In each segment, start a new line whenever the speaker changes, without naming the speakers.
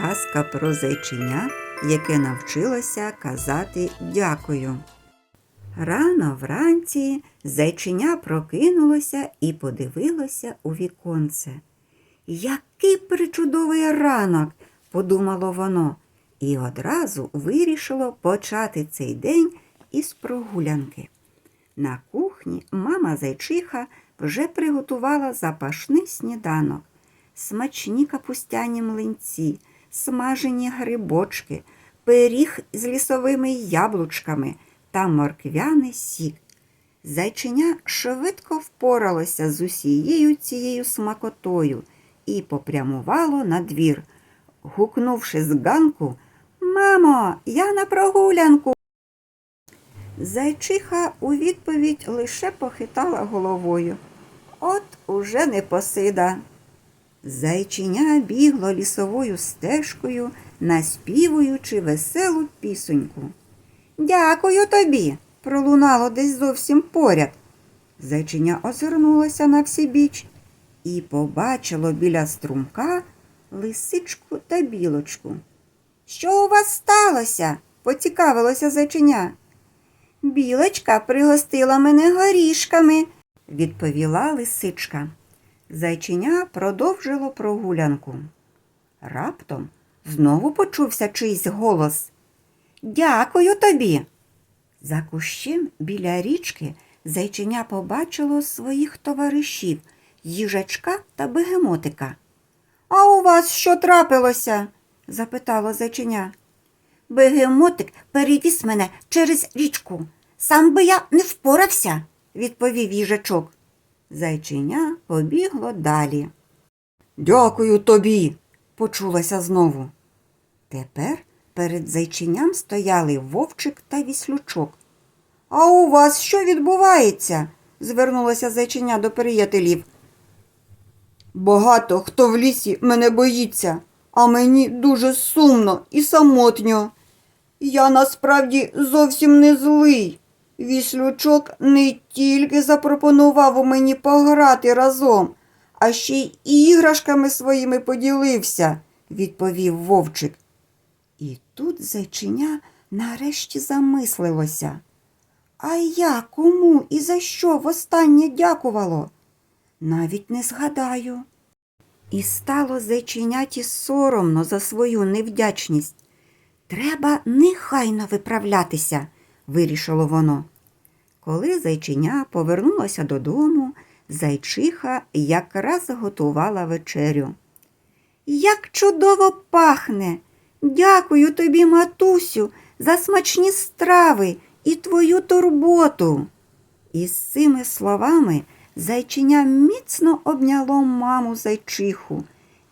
Казка про зайчиня, яке навчилося казати дякую. Рано вранці зайчиня прокинулося і подивилося у віконце. Який причудовий ранок, подумало воно, і одразу вирішило почати цей день із прогулянки. На кухні мама зайчиха вже приготувала запашний сніданок, смачні капустяні млинці, смажені грибочки, пиріг з лісовими яблучками та морквяний сік. Зайчиня швидко впоралося з усією цією смакотою і попрямувало на двір, гукнувши з ганку Мамо, я на прогулянку. Зайчиха у відповідь лише похитала головою. От уже не посида. Зайчиня бігло лісовою стежкою, наспівуючи веселу пісоньку. Дякую тобі, пролунало десь зовсім поряд. Зайчиня озирнулося на всі біч і побачило біля струмка лисичку та білочку. Що у вас сталося? поцікавилося зайчиня. Білочка пригостила мене горішками, відповіла лисичка. Зайчиня продовжило прогулянку. Раптом знову почувся чийсь голос. Дякую тобі. За кущем біля річки зайчиня побачило своїх товаришів їжачка та бегемотика. А у вас що трапилося? запитало зайчиня. Бегемотик перевіз мене через річку. Сам би я не впорався, відповів їжачок. Зайчиня побігло далі. Дякую тобі, почулося знову. Тепер перед зайчиням стояли вовчик та віслючок. А у вас що відбувається? звернулося зайчиня до приятелів. Багато хто в лісі мене боїться, а мені дуже сумно і самотньо. Я насправді зовсім не злий. Віслючок не тільки запропонував мені пограти разом, а ще й іграшками своїми поділився, відповів вовчик. І тут зайчиня нарешті замислилося. А я кому і за що востаннє дякувало? Навіть не згадаю. І стало зайчиняті соромно за свою невдячність. Треба нехайно виправлятися, вирішило воно. Коли зайчиня повернулося додому, зайчиха якраз готувала вечерю. Як чудово пахне! Дякую тобі, матусю, за смачні страви і твою турботу. І з цими словами зайчиня міцно обняло маму зайчиху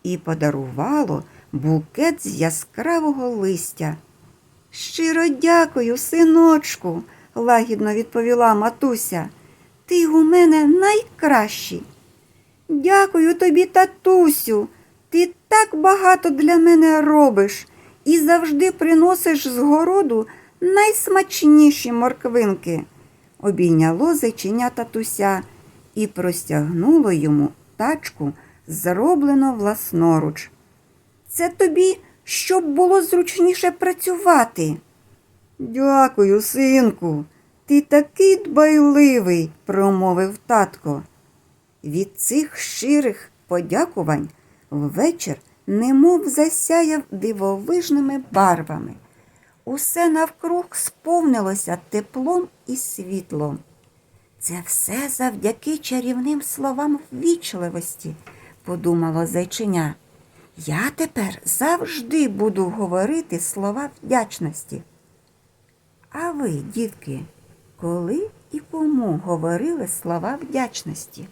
і подарувало букет з яскравого листя. Щиро дякую, синочку, лагідно відповіла матуся. Ти у мене найкращий. Дякую тобі, татусю. Ти так багато для мене робиш і завжди приносиш з городу найсмачніші морквинки. Обійняло зайчиня татуся і простягнуло йому тачку, зроблено власноруч. Це тобі, щоб було зручніше працювати. Дякую, синку. Ти такий дбайливий, промовив татко. Від цих щирих подякувань ввечір немов засяяв дивовижними барвами. Усе навкруг сповнилося теплом і світлом. Це все завдяки чарівним словам ввічливості, подумало зайчиня. Я тепер завжди буду говорити слова вдячності. А ви, дітки, коли і кому говорили слова вдячності?